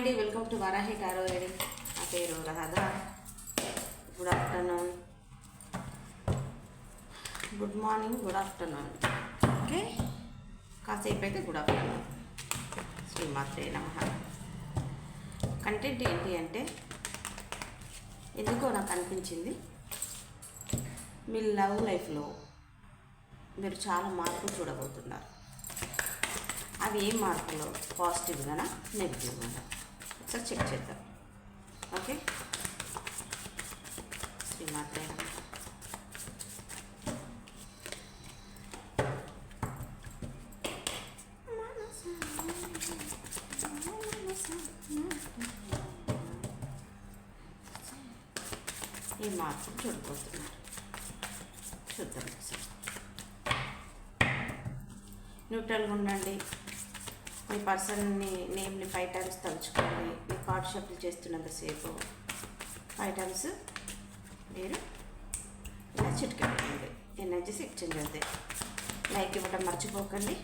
అండి. Welcome to Varahi గారు నా పేరు Radha good afternoon good morning good afternoon okay కాసేపు అయితే గుడ్ ఆఫ్టర్నూన్ శ్రీమాత్రే నమ. కంటెంట్ ఏంటి అంటే ఎందుకో నాకు అనిపించింది మీ లవ్ లైఫ్లో మీరు చాలా మార్పు చూడబోతున్నారు. అవి ఏ మార్పులో? పాజిటివ్గానా నెగిటివ్గానా ఒకసారి చెక్ చేద్దాం ఓకే శ్రీమాత ఈ మార్పులు చూడబోతున్నారు చూద్దాం ఒకసారి న్యూట్రల్గా ఉండండి మీ పర్సన్ని నేమ్ని ఫైవ్ టైమ్స్ తలుచుకోండి మీ కార్డ్ షఫుల్ చేస్తున్నంతసేపు ఫైవ్ టైమ్స్ మీరు ఇలా చిటికెట్టండి ఎనర్జీస్ ఎక్స్చేంజ్ అవుతాయి లైక్ ఇవ్వడం మర్చిపోకండి.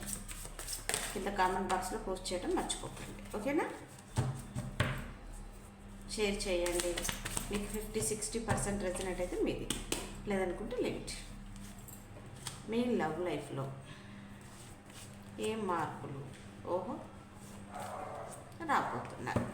కింద కామెంట్ బాక్స్లో పోస్ట్ చేయడం మర్చిపోకండి. ఓకేనా షేర్ చేయండి. మీకు ఫిఫ్టీ సిక్స్టీ పర్సెంట్ రెసినెట్ అయితే మీది. లేదనుకుంటే లిమిట్ మీ లవ్ లైఫ్లో ఏం మార్పులు? ఓహో రాబోతున్నారు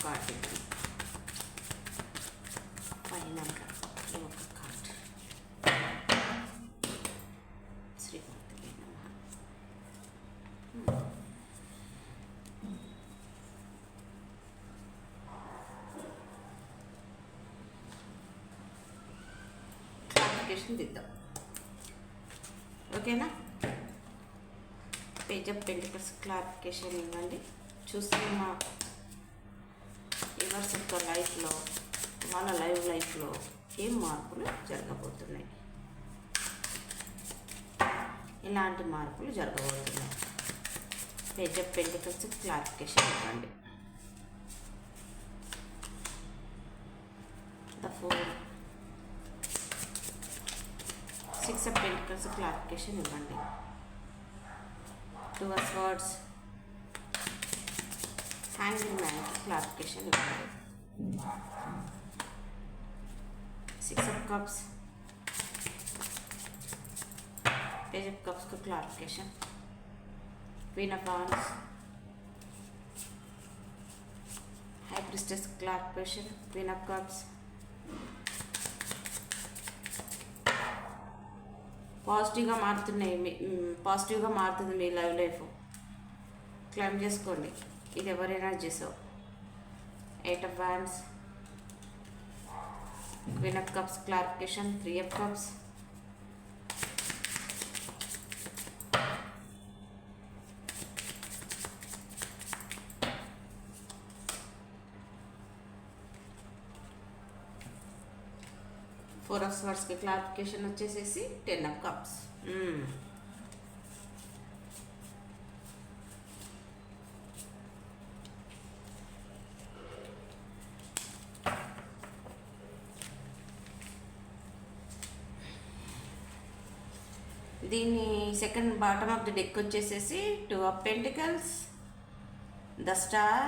కార్డు పైన ఈ ఒక కార్డు శ్రీమూర్తికి నమః క్లారిఫికేషన్ ఓకేనా? పేజ్ ఆఫ్ పెంటికల్స్ క్లారిఫికేషన్ ఇవ్వండి. చూస్తున్న యువర్స్ యొక్క లైఫ్లో వాళ్ళ లైవ్ లైఫ్లో ఏం మార్పులు జరగబోతున్నాయి? ఇలాంటి మార్పులు జరగబోతున్నాయి. పేజ్ ఆఫ్ పెంటికల్స్ క్లారిఫికేషన్ ఇవ్వండి. The four six of pentacles clarification ఇవ్వండి టూ వర్డ్స్ హ్యాంగింగ్ మ్యాన్కి క్లారిఫికేషన్ ఇవ్వండి six of cups page of కప్స్కి clarification queen of wands high priestess clarification queen of cups పాజిటివ్గా మారుతున్నాయి మీ పాజిటివ్గా మారుతుంది మీ లైవ్ లైఫ్. క్లైమ్ చేసుకోండి. ఇది ఎవరైనా చేసావు? Eight of wands queen of cups clarification three of cups. Of స్వర్డ్స్కి clarification వచ్చేసేసి టెన్ ఆఫ్ కప్స్ దీని second bottom of the deck వచ్చేసేసి two of pentacles the star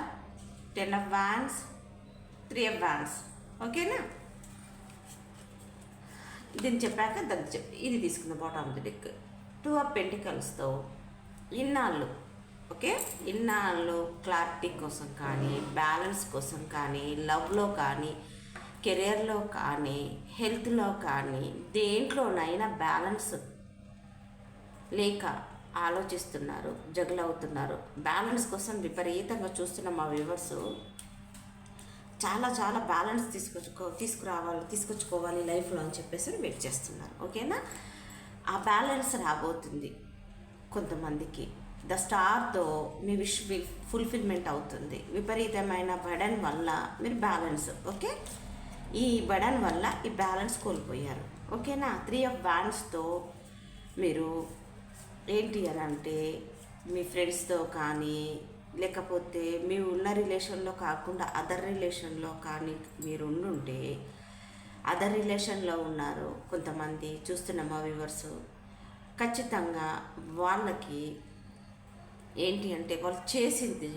ten of wands three of wands ఓకేనా దీన్ని చెప్పాక దాన్ని చెప్ ఇది తీసుకుంది bottom of the deck two of పెంటికల్స్తో ఇన్నాళ్ళు ఓకే? ఇన్నాళ్ళు క్లారిటీ కోసం కానీ బ్యాలెన్స్ కోసం కానీ లవ్లో కానీ కెరియర్లో కానీ హెల్త్లో కానీ దేంట్లోనైనా బ్యాలెన్స్ లేక ఆలోచిస్తున్నారు జగలవుతున్నారు బ్యాలెన్స్ కోసం విపరీతంగా చూస్తున్న మా వ్యూవర్స్ చాలా చాలా బ్యాలెన్స్ తీసుకొచ్చుకో తీసుకురావాలి తీసుకొచ్చుకోవాలి లైఫ్లో అని చెప్పేసి వెయిట్ చేస్తున్నారు. ఓకేనా? ఆ బ్యాలెన్స్ రాబోతుంది కొంతమందికి. ద స్టార్తో మీ విష్ ఫుల్ఫిల్మెంట్ అవుతుంది. విపరీతమైన బడన్ వల్ల మీరు బ్యాలెన్స్ ఓకే? ఈ బడన్ వల్ల ఈ బ్యాలెన్స్ కోల్పోయారు. ఓకేనా? త్రీ ఆఫ్ బ్యాలెన్స్తో మీరు ఏంటి అని అంటే మీ ఫ్రెండ్స్తో కానీ లేకపోతే మీ ఉన్న రిలేషన్లో కాకుండా అదర్ రిలేషన్లో కానీ మీరు ఉండుంటే అదర్ రిలేషన్లో ఉన్నారు కొంతమంది చూస్తున్న మా వ్యూవర్స్? ఖచ్చితంగా వాళ్ళకి ఏంటి అంటే వాళ్ళు చేసింది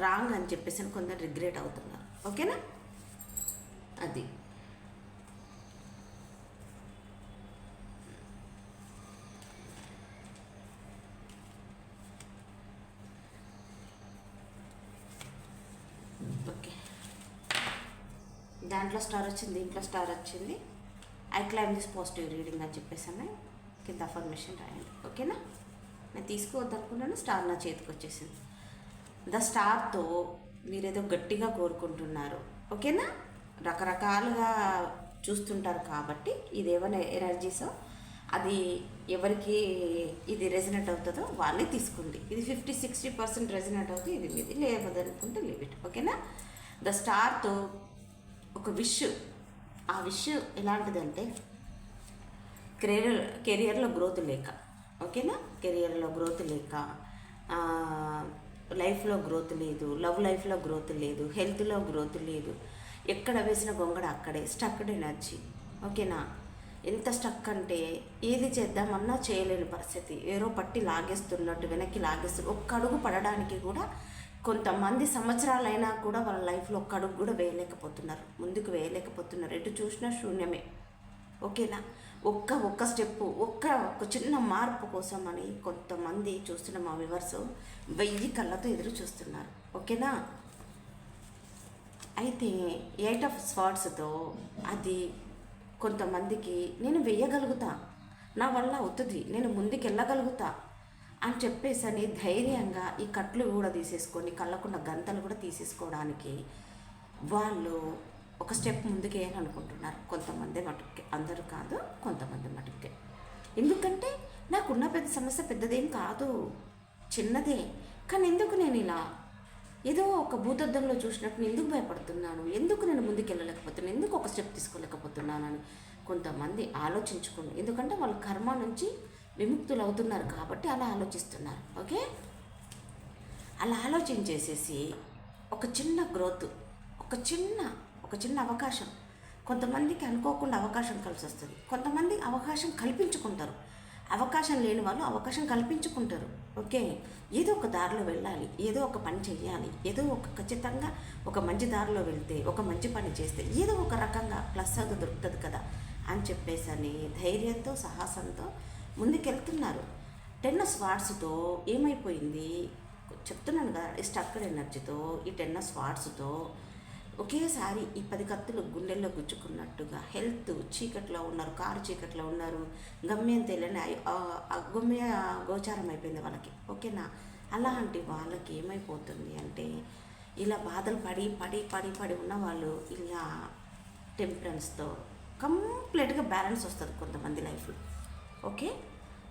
రాంగ్ అని చెప్పేసి అని కొందరు రిగ్రెట్ అవుతున్నారు. ఓకేనా? అది ఓకే దాంట్లో స్టార్ వచ్చింది దీంట్లో స్టార్ వచ్చింది. I claim this positive reading అని చెప్పేసాను కింద అఫర్మేషన్ రాయండి ఓకేనా నేను తీసుకోవద్దనుకున్నాను స్టార్ నా చేతికి వచ్చేసింది. ద స్టార్తో మీరేదో గట్టిగా కోరుకుంటున్నారు. ఓకేనా రకరకాలుగా చూస్తుంటారు కాబట్టి ఇది ఏమైనా ఎనర్జీసో అది ఎవరికి ఇది రెజినెట్ అవుతుందో వాళ్ళే తీసుకోండి ఇది ఫిఫ్టీ సిక్స్టీ పర్సెంట్ రెజినెట్ అవుతుంది ఇది మీది లేవదనుకుంటే లిమిట్ ఓకేనా ద స్టార్తో ఒక విష్ ఆ విష్ ఎలాంటిదంటే కెరీర్ కెరియర్లో గ్రోత్ లేక ఓకేనా? కెరియర్లో గ్రోత్ లేక లైఫ్లో గ్రోత్ లేదు లవ్ లైఫ్లో గ్రోత్ లేదు హెల్త్లో గ్రోత్ లేదు. ఎక్కడ వేసిన గొంగడ అక్కడే స్టక్డ్ ఎనర్జీ ఓకేనా? ఎంత స్టక్ అంటే ఏది చేద్దామన్నా చేయలేని పరిస్థితి. ఏరో పట్టి లాగేస్తున్నట్టు వెనక్కి లాగేస్తున్నట్టు ఒక్క అడుగు పడడానికి కూడా కొంతమంది సంవత్సరాలైనా కూడా వాళ్ళ లైఫ్లో ఒక్క అడుగు కూడా వేయలేకపోతున్నారు. ముందుకు వేయలేకపోతున్నారు. ఎటు చూసినా శూన్యమే. ఓకేనా? ఒక్క ఒక్క స్టెప్ ఒక్క ఒక చిన్న మార్పు కోసం అని కొంతమంది చూస్తున్న మా వివర్స్ వెయ్యి కళ్ళతో ఎదురు చూస్తున్నారు. ఓకేనా? అయితే ఎయిట్ ఆఫ్ స్వార్డ్స్తో అది కొంతమందికి నేను వెయ్యగలుగుతా నా వల్ల అవుతుంది. నేను ముందుకు వెళ్ళగలుగుతా అని చెప్పేసని ధైర్యంగా ఈ కట్లు కూడా తీసేసుకొని కళ్ళకున్న గంతలు కూడా తీసేసుకోవడానికి వాళ్ళు ఒక స్టెప్ ముందుకే అని అనుకుంటున్నారు. కొంతమంది మటుకే అందరూ కాదు కొంతమంది మటుకే ఎందుకంటే నాకున్న పెద్ద సమస్య పెద్దదేం కాదు. చిన్నదే. కానీ ఎందుకు నేను ఇలా? ఏదో ఒక భూతద్దంలో చూసినట్టు నేను ఎందుకు భయపడుతున్నాను? ఎందుకు నేను ముందుకు వెళ్ళలేకపోతున్నాను ఎందుకు ఒక స్టెప్ తీసుకోలేకపోతున్నాను అని కొంతమంది ఆలోచించుకోండి. ఎందుకంటే వాళ్ళ కర్మ నుంచి విముక్తులు అవుతున్నారు కాబట్టి అలా ఆలోచిస్తున్నారు. ఓకే? అలా ఆలోచించేసేసి ఒక చిన్న గ్రోత్ ఒక చిన్న ఒక చిన్న అవకాశం. కొంతమందికి అనుకోకుండా అవకాశం కలిసి వస్తుంది కొంతమంది అవకాశం కల్పించుకుంటారు. అవకాశం లేని వాళ్ళు అవకాశం కల్పించుకుంటారు. ఓకే? ఏదో ఒక దారిలో వెళ్ళాలి ఏదో ఒక పని చేయాలి ఏదో ఒక ఖచ్చితంగా ఒక మంచి దారిలో వెళ్తే ఒక మంచి పని చేస్తే ఏదో ఒక రకంగా ప్లస్ అది దొరుకుతుంది కదా అని చెప్పేసి అని ధైర్యంతో సాహసంతో ముందుకెళ్తున్నారు. టెన్నస్ స్వాట్స్తో ఏమైపోయింది? చెప్తున్నాను కదా స్టక్కర్ స్టక్కడ్ ఎనర్జీతో ఈ టెన్నస్ స్వాట్స్తో ఒకేసారి ఈ పది కత్తులు గుండెల్లో గుచ్చుకున్నట్టుగా హెల్త్ చీకట్లో ఉన్నారు కారు చీకట్లో ఉన్నారు గమ్యం తెలియని గమ్య గోచారం అయిపోయింది వాళ్ళకి. ఓకేనా? అలాంటి వాళ్ళకి ఏమైపోతుంది అంటే ఇలా బాధలు పడి పడి పడి పడి ఉన్న వాళ్ళు ఇలా టెంపరెన్స్తో కంప్లీట్గా బ్యాలెన్స్ వస్తుంది కొంతమంది లైఫ్లో. ఓకే?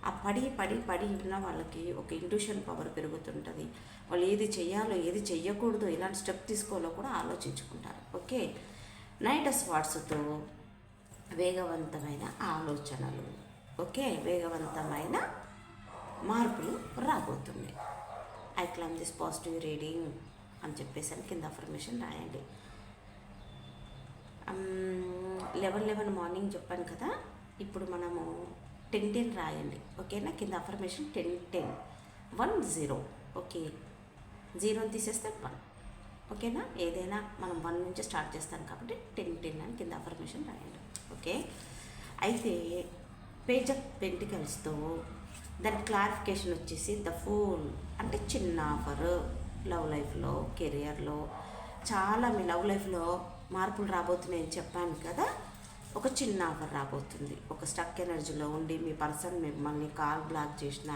ఆ పడి పడి పడి ఉన్న వాళ్ళకి ఒక ఇంట్యూషన్ పవర్ పెరుగుతుంటుంది. వాళ్ళు ఏది చేయాలో ఏది చేయకూడదు ఎలాంటి స్టెప్ తీసుకోవాలో కూడా ఆలోచించుకుంటారు. ఓకే? నైట్ స్పాట్స్తో వేగవంతమైన ఆలోచనలు ఓకే? వేగవంతమైన మార్పులు రాబోతుంది I claim this positive reading అని చెప్పేసి కింద అఫర్మేషన్ రాయండి. లెవెన్ లెవెన్ మార్నింగ్ చెప్పాను కదా? ఇప్పుడు మనము టెన్ టెన్ రాయండి. ఓకేనా? కింద affirmation ten ten one zero okay. జీరోని తీసేస్తే వన్ ఓకేనా? ఏదైనా మనం వన్ నుంచి స్టార్ట్ చేస్తాం కాబట్టి టెన్ టెన్ అని కింద అఫర్మేషన్ రాయండి. ఓకే? అయితే పేజ్ ఆఫ్ పెంటికల్స్తో దాని క్లారిఫికేషన్ వచ్చేసి ద ఫూల్ అంటే చిన్న ఆఫర్ లవ్ లైఫ్లో కెరియర్లో చాలా మీ లవ్ లైఫ్లో మార్పులు రాబోతున్నాయని చెప్పాను కదా? ఒక చిన్న ఆఫర్ రాబోతుంది. ఒక స్టక్ ఎనర్జీలో ఉండి మీ పర్సన్ మిమ్మల్ని కాల్ బ్లాక్ చేసిన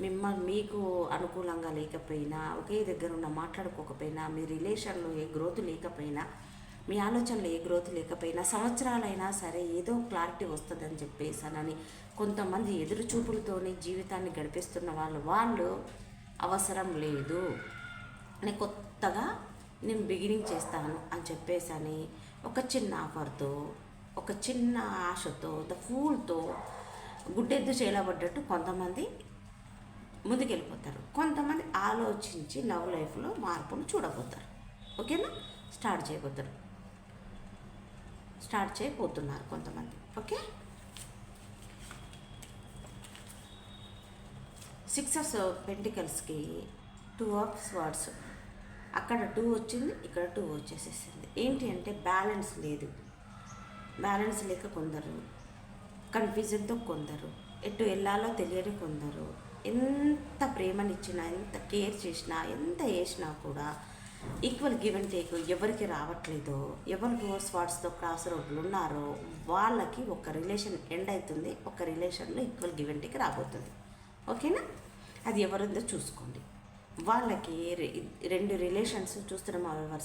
మిమ్మల్ని మీకు అనుకూలంగా లేకపోయినా ఒకే దగ్గర ఉన్న మాట్లాడుకోకపోయినా మీ రిలేషన్లో ఏ గ్రోత్ లేకపోయినా మీ ఆలోచనలో ఏ గ్రోత్ లేకపోయినా సంవత్సరాలైనా సరే ఏదో క్లారిటీ వస్తుందని చెప్పేసానని కొంతమంది ఎదురు చూపులతోనే జీవితాన్ని గడిపిస్తున్న వాళ్ళు వాళ్ళు అవసరం లేదు. నేను కొత్తగా నేను బిగినింగ్ చేస్తాను అని చెప్పేసని ఒక చిన్న ఆఫర్తో ఒక చిన్న ఆశతో ద ఫూల్తో గుడ్డెద్దు చేయబడ్డట్టు కొంతమంది ముందుకెళ్ళిపోతారు. కొంతమంది ఆలోచించి లవ్ లైఫ్లో మార్పును చూడబోతారు. ఓకేనా? స్టార్ట్ చేయబోతారు. స్టార్ట్ చేయబోతున్నారు కొంతమంది. ఓకే? సిక్స్ ఆఫ్ పెంటికల్స్కి టూ ఆఫ్ స్వార్డ్స్ అక్కడ టూ వచ్చింది ఇక్కడ టూ వచ్చేసేసింది. ఏంటి అంటే బ్యాలెన్స్ లేదు. బ్యాలెన్స్ లేక కొందరు కన్ఫ్యూజన్తో కొందరు ఎటు వెళ్ళాలో తెలియని కొందరు ఎంత ప్రేమనిచ్చినా ఎంత కేర్ చేసినా ఎంత వేసినా కూడా ఈక్వల్ గివ్ అండ్ టేక్ ఎవరికి రావట్లేదో ఎవరికి స్పాట్స్తో క్రాస్ రోడ్లు ఉన్నారో వాళ్ళకి ఒక రిలేషన్ ఎండ్ అవుతుంది ఒక రిలేషన్లో ఈక్వల్ గివ్ అండ్ టేక్ రాబోతుంది. ఓకేనా అది ఎవరుందో చూసుకోండి. వాళ్ళకి రెండు రిలేషన్స్ చూస్తున్న మా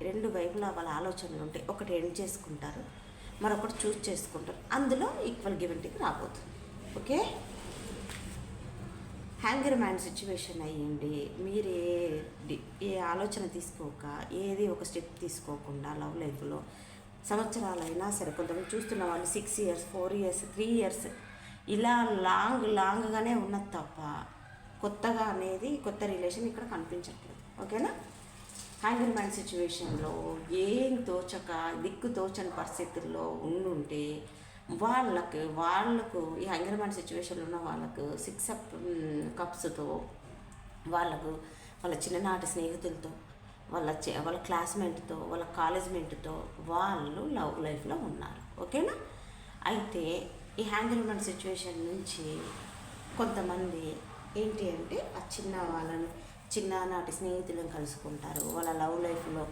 రెండు వైపులా వాళ్ళ ఆలోచనలు ఉంటాయి ఒకటి ఎండ్ చేసుకుంటారు మరొకటి చూస్ చేసుకుంటారు అందులో ఈక్వల్ గివ్ అండ్ టేక్ రాబోతుంది. ఓకే హ్యాంగర్ మ్యాన్ సిచ్యువేషన్ అయ్యండి మీరు ఏ ఏ ఆలోచన తీసుకోక ఏది ఒక స్టెప్ తీసుకోకుండా లవ్ లైఫ్లో సంవత్సరాలైనా సరే కొంతమంది చూస్తున్న వాళ్ళు six years four years three years ఇలా లాంగ్ లాంగ్గానే ఉన్నది తప్ప కొత్తగా అనేది కొత్త రిలేషన్ ఇక్కడ కనిపించట్లేదు. ఓకేనా హ్యాంగర్ మ్యాన్ సిచ్యువేషన్లో ఏం తోచక దిక్కు తోచని పరిస్థితుల్లో ఉండుంటే వాళ్ళకి వాళ్ళకు ఈ హ్యాంగర్ మ్యాన్ సిచ్యువేషన్లో ఉన్న వాళ్ళకు సిక్స్ అప్ కప్స్తో వాళ్ళకు వాళ్ళ చిన్ననాటి స్నేహితులతో వాళ్ళ వాళ్ళ క్లాస్మేట్తో వాళ్ళ కాలేజ్మేట్తో వాళ్ళు లవ్ లైఫ్లో ఉన్నారు. ఓకేనా? అయితే ఈ హ్యాంగిల్మెంట్ సిచ్యువేషన్ నుంచి కొంతమంది ఏంటి అంటే ఆ చిన్న వాళ్ళని చిన్ననాటి స్నేహితులను కలుసుకుంటారు. వాళ్ళ లవ్ లైఫ్లో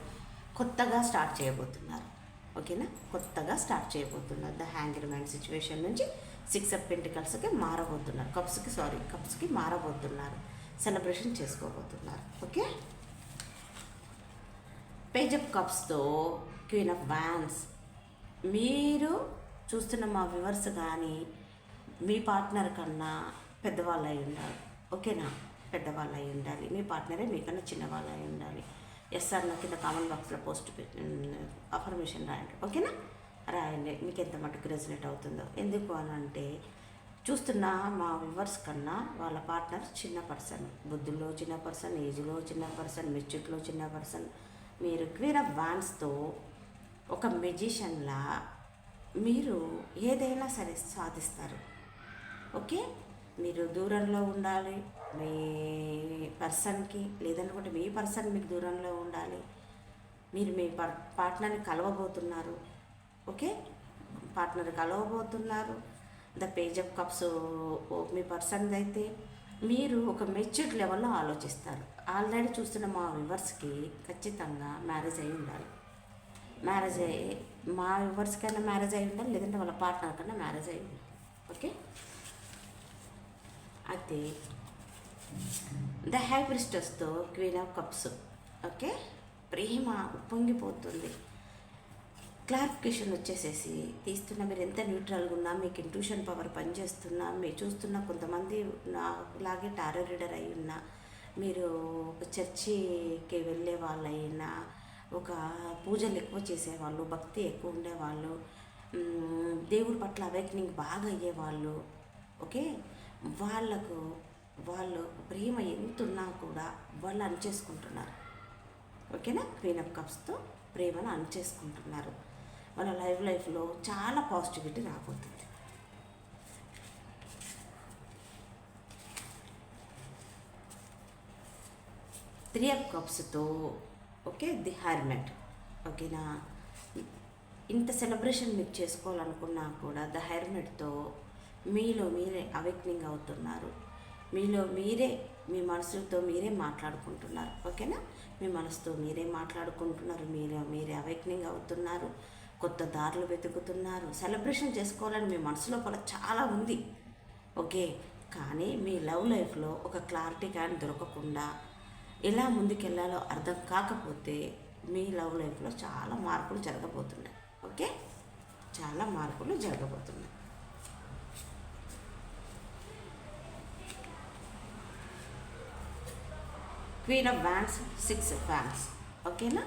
కొత్తగా స్టార్ట్ చేయబోతున్నారు. ఓకేనా? కొత్తగా స్టార్ట్ చేయబోతున్నారు. ద హ్యాంగర్ మ్యాన్ సిచ్యువేషన్ నుంచి సిక్స్ అప్ పెంటికల్స్కి మారబోతున్నారు. కప్స్కి సారీ కప్స్కి మారబోతున్నారు. సెలబ్రేషన్ చేసుకోబోతున్నారు. ఓకే? పేజ్ అప్ కప్స్తో క్వీన్ ఆఫ్ వ్యాన్స్. మీరు చూస్తున్న మా వ్యూవర్స్ కానీ మీ పార్ట్నర్ కన్నా పెద్దవాళ్ళు అయి ఉన్నారు. ఓకేనా? పెద్దవాళ్ళు అయి ఉండాలి. మీ పార్ట్నరే మీకన్నా చిన్నవాళ్ళు అయి ఉండాలి ఎస్ఆర్ నా కింద కామెంట్ బాక్స్లో పోస్ట్ అఫర్మేషన్ రాయండి. ఓకేనా? రాయండి. మీకు ఎంత మటుకు రెజినేట్ అవుతుందో. ఎందుకు అని అంటే చూస్తున్న మా వ్యూవర్స్ కన్నా వాళ్ళ పార్ట్నర్ చిన్న పర్సన్. బుద్ధుల్లో చిన్న పర్సన్ ఏజ్లో చిన్న పర్సన్ మెచ్యూర్లో చిన్న పర్సన్. మీరు క్వీన్ ఆఫ్ వాన్స్తో ఒక మెజిషియన్లా మీరు ఏదైనా సరే సాధిస్తారు. ఓకే? మీరు దూరంలో ఉండాలి. మీ పర్సన్కి లేదనుకుంటే మీ పర్సన్ మీకు దూరంలో ఉండాలి. మీరు మీ పర్ పార్ట్నర్ని కలవబోతున్నారు. ఓకే? పార్ట్నర్ కలవబోతున్నారు. ద పేజ్ ఆఫ్ కప్స్ మీ పర్సన్ అయితే మీరు ఒక మెచ్యూర్డ్ లెవెల్లో ఆలోచిస్తారు. ఆల్రెడీ చూస్తున్న మా వివర్స్కి ఖచ్చితంగా మ్యారేజ్ అయి ఉండాలి. మ్యారేజ్ అయ్యి మా వివర్స్ కన్నా మ్యారేజ్ అయి ఉండాలి లేదంటే వాళ్ళ పార్ట్నర్ కన్నా మ్యారేజ్ అయి ఉండాలి. ఓకే? అయితే ద హ్యాపీస్టస్తో క్వీన్ ఆఫ్ కప్స్ ఓకే ప్రేమ ఉప్పొంగిపోతుంది. క్లారిఫికేషన్ వచ్చేసేసి తీస్తున్న మీరు ఎంత న్యూట్రల్గా ఉన్నా మీకు ఇంట్యూషన్ పవర్ పనిచేస్తున్నా మీరు చూస్తున్న కొంతమంది నాలాగే టారో రీడర్ అయి ఉన్నా మీరు ఒక చర్చికి వెళ్ళే వాళ్ళైనా ఒక పూజలు ఎక్కువ చేసేవాళ్ళు భక్తి ఎక్కువ ఉండేవాళ్ళు దేవుడి పట్ల అవేకనింగ్ బాగా అయ్యేవాళ్ళు ఓకే వాళ్ళకు వాళ్ళు ప్రేమ ఎంత ఉన్నా కూడా వాళ్ళు అణచేసుకుంటున్నారు. ఓకేనా? క్వీన్ ఆఫ్ కప్స్తో ప్రేమను అణచేసుకుంటున్నారు. వాళ్ళ లైఫ్ లైఫ్లో చాలా పాజిటివిటీ రాబోతుంది. త్రీ ఆఫ్ కప్స్తో ఓకే ది హెర్మెట్ ఓకేనా? ఇంత సెలబ్రేషన్ మీరు చేసుకోవాలనుకున్నా కూడా ద హెర్మెట్తో మీలో మీరే అవేక్నింగ్ అవుతున్నారు. మీలో మీరే మీ మనసుతో మీరే మాట్లాడుకుంటున్నారు. ఓకేనా? మీ మనసుతో మీరే మాట్లాడుకుంటున్నారు. మీరే మీరే అవేక్నింగ్ అవుతున్నారు. కొత్త దారులు వెతుకుతున్నారు. సెలబ్రేషన్ చేసుకోవాలని మీ మనసులో కూడా చాలా ఉంది. ఓకే? కానీ మీ లవ్ లైఫ్లో ఒక క్లారిటీ కానీ దొరకకుండా ఎలా ముందుకెళ్ళాలో అర్థం కాకపోతే మీ లవ్ లైఫ్లో చాలా మార్పులు జరగబోతున్నాయి. ఓకే? చాలా మార్పులు జరగబోతున్నాయి. Queen of wands six wands ఓకేనా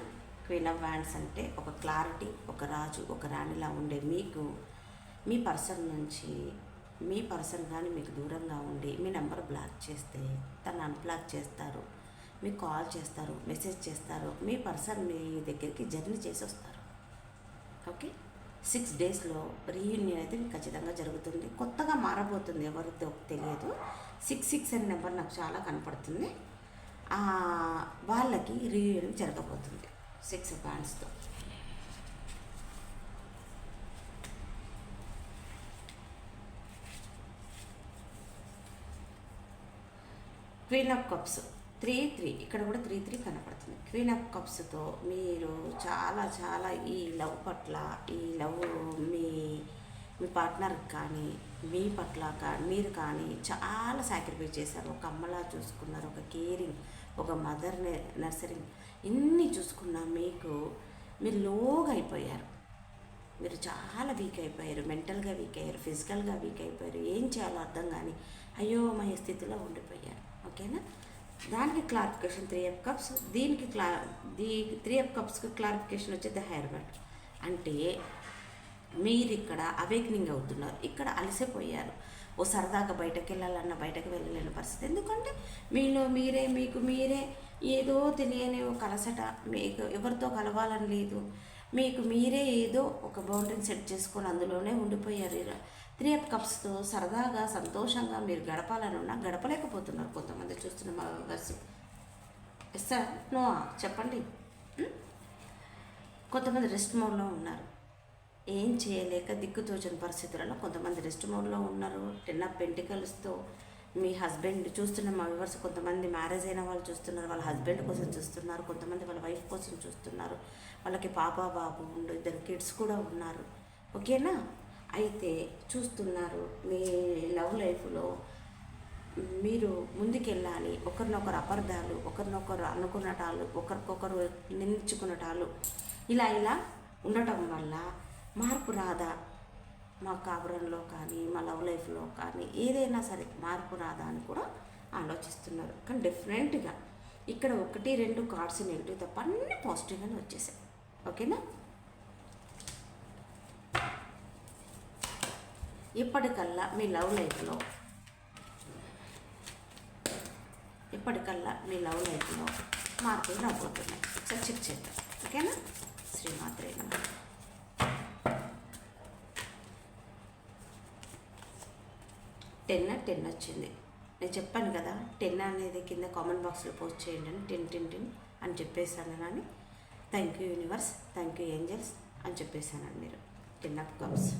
క్వీన్ ఆఫ్ వ్యాండ్స్ అంటే ఒక క్లారిటీ ఒక రాజు ఒక రాణిలా ఉండే మీకు మీ పర్సన్ నుంచి మీ పర్సన్ కానీ మీకు దూరంగా ఉండి మీ నెంబర్ బ్లాక్ చేస్తే తను అన్బ్లాక్ చేస్తారు మీకు కాల్ చేస్తారు మెసేజ్ చేస్తారు మీ పర్సన్ మీ దగ్గరికి జర్నీ చేసి వస్తారు. ఓకే సిక్స్ డేస్లో రీయూనియన్ అయితే మీకు ఖచ్చితంగా జరుగుతుంది. కొత్తగా మారబోతుంది ఎవరితో తెలియదు. సిక్స్ సిక్స్ అనే నెంబర్ నాకు చాలా కనపడుతుంది. వాళ్ళకి రీయూనియన్ జరగబోతుంది. Six బ్యాండ్స్తో queen of cups three three ఇక్కడ కూడా త్రీ త్రీ కనపడుతుంది. క్వీన్ ఆఫ్ కప్స్తో మీరు చాలా చాలా ఈ లవ్ పట్ల ఈ లవ్ మీ మీ పార్ట్నర్కి కానీ మీ పట్ల మీరు కానీ చాలా సాక్రిఫైస్ చేశారు. ఒక అమ్మలా చూసుకున్నారు ఒక కేరింగ్ ఒక మదర్ నర్సరింగ్ ఇన్ని చూసుకున్నా మీకు మీరు లోగా అయిపోయారు. మీరు చాలా వీక్ అయిపోయారు. మెంటల్గా వీక్ అయ్యారు ఫిజికల్గా వీక్ అయిపోయారు. ఏం చేయాలో అర్థం కానీ అయోమయ స్థితిలో ఉండిపోయారు. ఓకేనా? దానికి క్లారిఫికేషన్ త్రీ ఎఫ్ కప్స్ దీనికి క్లా దీ త్రీ ఎఫ్ కప్స్కి క్లారిఫికేషన్ వచ్చేది హెయిర్ అంటే మీరు ఇక్కడ అవేక్నింగ్ అవుతున్నారు. ఇక్కడ అలసిపోయారు. ఓ సరదాగా బయటకు వెళ్ళాలన్న బయటకు వెళ్ళలేని పరిస్థితి. ఎందుకంటే మీలో మీరే మీకు మీరే ఏదో తెలియని ఒక అలసట మీకు ఎవరితో కలవాలని లేదు. మీకు మీరే ఏదో ఒక బౌండరీని సెట్ చేసుకొని అందులోనే ఉండిపోయారు. త్రీ అప్ కప్స్తో సరదాగా సంతోషంగా మీరు గడపాలని ఉన్నా గడపలేకపోతున్నారు కొంతమంది చూస్తున్న మా వర్స్ సార్? నో చెప్పండి. కొంతమంది రెస్ట్ మోడ్లో ఉన్నారు. ఏం చేయలేక దిక్కుతోచని పరిస్థితులలో కొంతమంది రెస్ట్ మోడ్లో ఉన్నారు. టెన్ ఆఫ్ పెంటికల్స్తో మీ హస్బెండ్ చూస్తున్న మా వివర్స్ కొంతమంది మ్యారేజ్ అయిన వాళ్ళు చూస్తున్నారు. వాళ్ళ హస్బెండ్ కోసం చూస్తున్నారు. కొంతమంది వాళ్ళ వైఫ్ కోసం చూస్తున్నారు. వాళ్ళకి పాప బాబు ఉండు ఇద్దరు కిడ్స్ కూడా ఉన్నారు. ఓకేనా? అయితే చూస్తున్నారు మీ లవ్ లైఫ్లో మీరు ముందుకెళ్ళాలి. ఒకరినొకరు అపార్థాలు ఒకరినొకరు అనుకున్నటాలు ఒకరికొకరు నిందించుకున్నటాలు. ఇలా ఇలా ఉండటం వల్ల మార్పు రాదా? మా కాపురంలో కానీ మా లవ్ లైఫ్లో కానీ ఏదైనా సరే మార్పు రాదా అని కూడా ఆలోచిస్తున్నారు. కానీ డెఫినెట్గా ఇక్కడ ఒకటి రెండు కార్డ్స్ నెగిటివ్ తప్ప అన్ని పాజిటివ్గానే వచ్చేసాయి. ఓకేనా? ఇప్పటికల్లా మీ లవ్ లైఫ్లో ఇప్పటికల్లా మీ లవ్ లైఫ్లో మార్పులు రాబోతున్నాయి. ఒకసారి చెక్ చేద్దాం. ఓకేనా? శ్రీమాత్రే టెన్ టెన్ వచ్చింది. నేను చెప్పాను కదా టెన్ అనేది కింద కామెంట్ బాక్స్లో పోస్ట్ చేయండి అని టెన్ టెన్ టెన్ అని చెప్పేసాను అని thank you universe thank you angels అని చెప్పేసానండి మీరు. Ten of cups.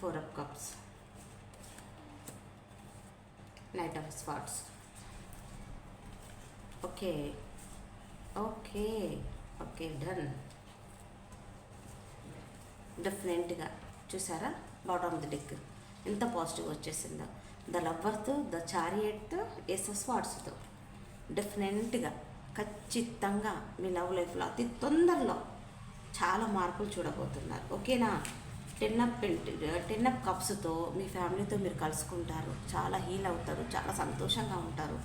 Four of cups. Knight of swords. Okay. Okay. Okay done. డెఫినెట్గా. చూసారా? బాటమ్ ఆఫ్ ది డెక్ ఎంత పాజిటివ్ వచ్చేసిందో. ద లవ్వర్తో ద చారియట్తో ఎస్ వాట్స్తో డెఫినెట్గా ఖచ్చితంగా మీ లవ్ లైఫ్లో అతి తొందరలో చాలా మార్పులు చూడబోతున్నారు. ఓకేనా టెన్ అప్ టెన్ అప్ కప్స్తో మీ ఫ్యామిలీతో మీరు కలుసుకుంటారు. చాలా హీల్ అవుతారు చాలా సంతోషంగా ఉంటారు.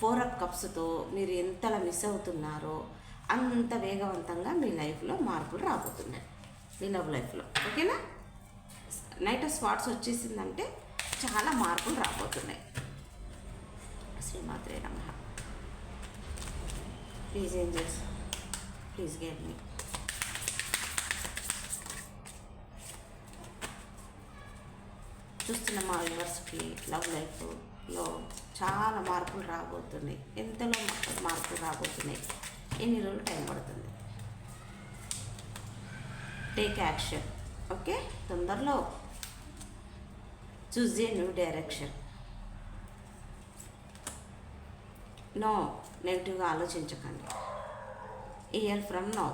ఫోర్ అప్ కప్స్తో మీరు ఎంతలా మిస్ అవుతున్నారో అంత వేగవంతంగా మీ లైఫ్లో మార్పులు రాబోతున్నాయి. మీ లవ్ లైఫ్లో ఓకేనా నైట్ స్పాట్స్ వచ్చేసిందంటే చాలా మార్పులు రాబోతున్నాయి. శ్రీమాత్రే నమ. ప్లీజ్ ఏంజల్స్ ప్లీజ్ గేట్ మీ చూస్తున్న మా వ్యూవర్స్కి లవ్ లైఫ్లో చాలా మార్పులు రాబోతున్నాయి. ఎంతలో మార్పులు రాబోతున్నాయి? ఎన్ని రోజులు టైం పడుతుంది? టేక్ యాక్షన్ ఓకే తొందరలో choose a new direction no నెగిటివ్గా ఆలోచించకండి. Year from no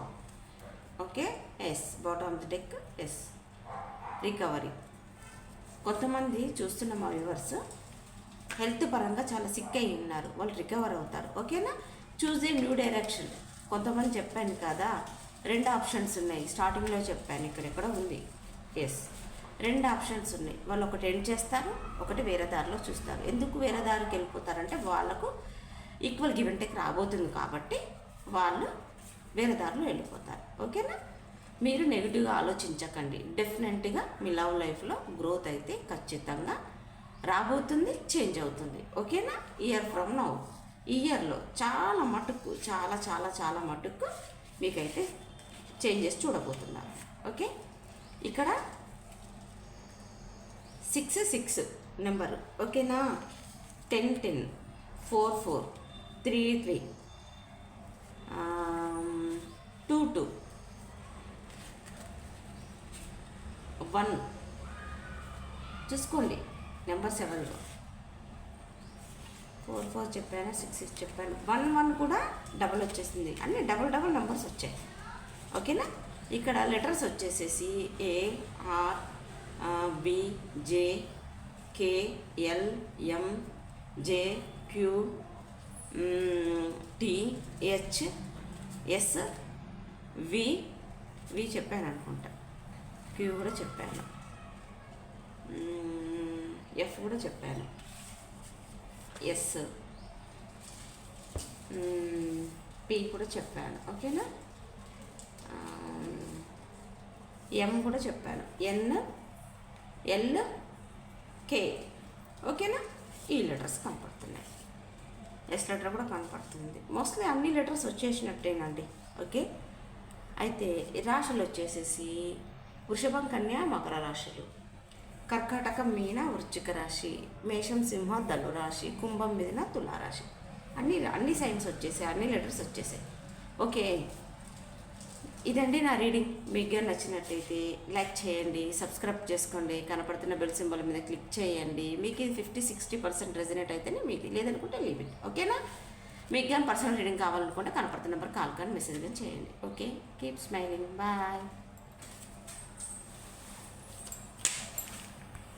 okay yes bottom of the deck yes recovery కొంతమంది చూస్తున్న మా వ్యూవర్స్ హెల్త్ పరంగా చాలా సిక్ అయి ఉన్నారు. వాళ్ళు రికవర్ అవుతారు. ఓకేనా చూజ్ ఏ న్యూ డైరెక్షన్ కొంతమంది చెప్పాను కదా రెండు ఆప్షన్స్ ఉన్నాయి. స్టార్టింగ్లో చెప్పాను ఇక్కడెక్కడ ఉంది. ఎస్ రెండు ఆప్షన్స్ ఉన్నాయి. వాళ్ళు ఒకటి ఎండ్ చేస్తారు ఒకటి వేరే దారిలో చూస్తారు. ఎందుకు వేరే దారికి వెళ్ళిపోతారంటే వాళ్ళకు ఈక్వల్ గివ్ అండ్ టేక్ రాబోతుంది కాబట్టి వాళ్ళు వేరే దారిలో వెళ్ళిపోతారు. ఓకేనా? మీరు నెగిటివ్గా ఆలోచించకండి. డెఫినెట్గా మీ లవ్ లైఫ్లో గ్రోత్ అయితే ఖచ్చితంగా రాబోతుంది చేంజ్ అవుతుంది. ఓకేనా? Year from now. ఇయర్లో చాలా మటుకు చాలా చాలా చాలా మటుకు మీకైతే చేంజెస్ చూడబోతున్నారు. ఓకే? ఇక్కడ సిక్స్ సిక్స్ నెంబర్. ఓకేనా? Ten ten. Four four. Three three. Two two. One. చూసుకోండి. నెంబర్ సెవెన్లో ఫోర్ ఫోర్ చెప్పాను సిక్స్ సిక్స్ చెప్పాను. వన్ వన్ కూడా డబల్ వచ్చేసింది. అన్ని డబల్ డబల్ నెంబర్స్ వచ్చాయి. ఓకేనా? ఇక్కడ లెటర్స్ వచ్చేసేసి A R B J K L M J Q T H S V V చెప్పాను అనుకుంటా. క్యూ కూడా చెప్పాను. ఎఫ్ కూడా చెప్పాను. ఎస్. పి కూడా చెప్పాను. ఓకేనా? ఎం కూడా చెప్పాను. ఎన్ ఎల్ కే ఓకేనా ఈ లెటర్స్ కనపడుతున్నాయి. ఎస్ లెటర్ కూడా కనపడుతుంది. మోస్ట్లీ అన్ని లెటర్స్ వచ్చేసినట్టేనండి. ఓకే అయితే రాశులు వచ్చేసేసి వృషభం కన్యా మకర రాశులు. కర్కాటక మీన వృశ్చిక రాశి. మేషం సింహ ధను రాశి. కుంభం మీదన తులారాశి. అన్ని అన్ని సైన్స్ వచ్చేసాయి. అన్ని లెటర్స్ వచ్చేసాయి. ఓకే ఇదండి నా రీడింగ్. మీకు నచ్చినట్టయితే లైక్ చేయండి సబ్స్క్రైబ్ చేసుకోండి కనపడుతున్న బెల్ సింబల్ మీద క్లిక్ చేయండి. మీకు ఇది ఫిఫ్టీ సిక్స్టీ పర్సెంట్ రెజినేట్ అయితేనే మీకు లేదనుకుంటే లీవ్ ఇట్. ఓకేనా? మీకు కానీ పర్సనల్ రీడింగ్ కావాలనుకుంటే కనపడుతున్న నెంబర్ కాల్ కానీ మెసేజ్ కానీ చేయండి. ఓకే? Keep smiling bye